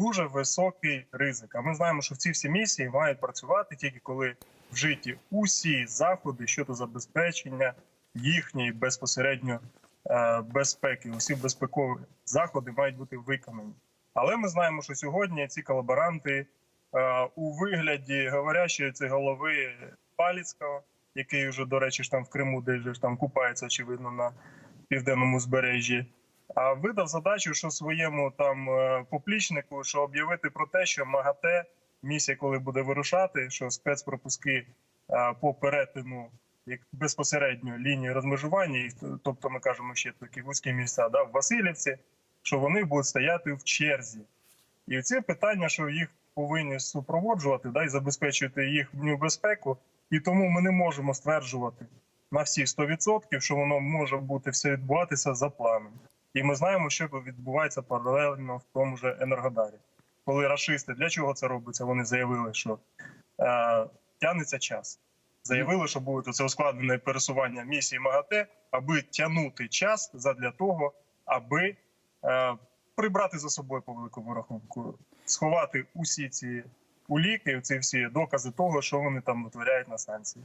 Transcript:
дуже високий ризик. А ми знаємо, що в ці всі місії мають працювати тільки коли вжиті усі заходи щодо забезпечення їхньої безпосередньо е, безпеки. Усі безпекові заходи мають бути виконані. Але ми знаємо, що сьогодні ці колаборанти е, у вигляді говорящої це голови Паліцького, який вже, до речі, ж там в Криму, де ж там купається, очевидно, на південному узбережжі. А видав задачу, що своєму там е, поплічнику, що об'явити про те, що МАГАТЕ місія, коли буде вирушати, що спецпропуски е, по перетину як безпосередньо лінії розмежування, тобто ми кажемо ще такі вузькі місця, да, в Васильівці, що вони будуть стояти в черзі. І ці питання, що їх повинні супроводжувати, да, і забезпечувати їхню безпеку. І тому ми не можемо стверджувати на всі 100%, що воно може бути все відбуватися за планом. І ми знаємо, що відбувається паралельно в тому же Енергодарі. Коли рашисти для чого це робиться? Вони заявили, що е, тягнеться час. Заявили, що буде це ускладнене пересування місії МАГАТЕ, аби тягнути час задля того, аби е, прибрати за собою по великому рахунку, сховати усі ці уліки, ці всі докази того, що вони там витворяють на станції.